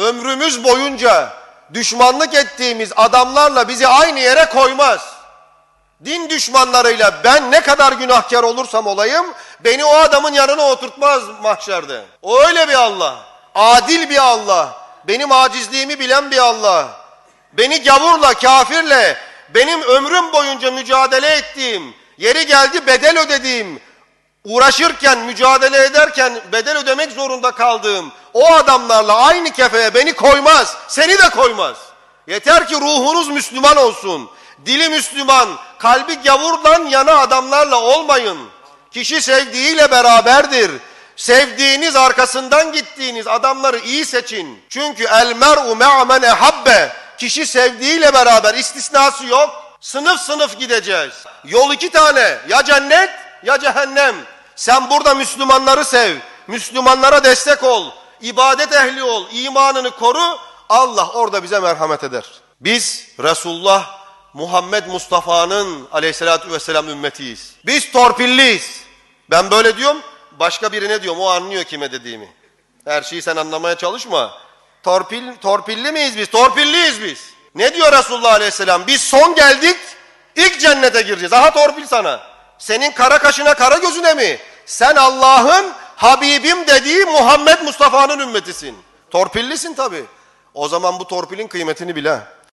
ömrümüz boyunca düşmanlık ettiğimiz adamlarla bizi aynı yere koymaz. Din düşmanlarıyla ben ne kadar günahkar olursam olayım beni o adamın yanına oturtmaz mahşerde. O öyle bir Allah. Adil bir Allah. Benim acizliğimi bilen bir Allah. Beni gavurla, kafirle, benim ömrüm boyunca mücadele ettiğim, yeri geldi bedel ödediğim, uğraşırken, mücadele ederken bedel ödemek zorunda kaldığım o adamlarla aynı kefeye beni koymaz, seni de koymaz. Yeter ki ruhunuz Müslüman olsun. Dili Müslüman, kalbi gavurdan yana adamlarla olmayın. Kişi sevdiğiyle beraberdir. Sevdiğiniz arkasından gittiğiniz adamları iyi seçin. Çünkü el mer'u me'men ehabbe. Kişi sevdiğiyle beraber istisnası yok. Sınıf sınıf gideceğiz. Yol iki tane. Ya cennet ya cehennem. Sen burada Müslümanları sev. Müslümanlara destek ol. İbadet ehli ol. imanını koru. Allah orada bize merhamet eder. Biz Resulullah Muhammed Mustafa'nın aleyhissalatü vesselam ümmetiyiz. Biz torpilliyiz. Ben böyle diyorum, başka birine diyorum, o anlıyor kime dediğimi. Her şeyi sen anlamaya çalışma. Torpil, torpilli miyiz biz? Torpilliyiz biz. Ne diyor Resulullah aleyhisselam? Biz son geldik, ilk cennete gireceğiz. Aha torpil sana. Senin kara kaşına kara gözüne mi? Sen Allah'ın Habibim dediği Muhammed Mustafa'nın ümmetisin. Torpillisin tabi. O zaman bu torpilin kıymetini bil ha.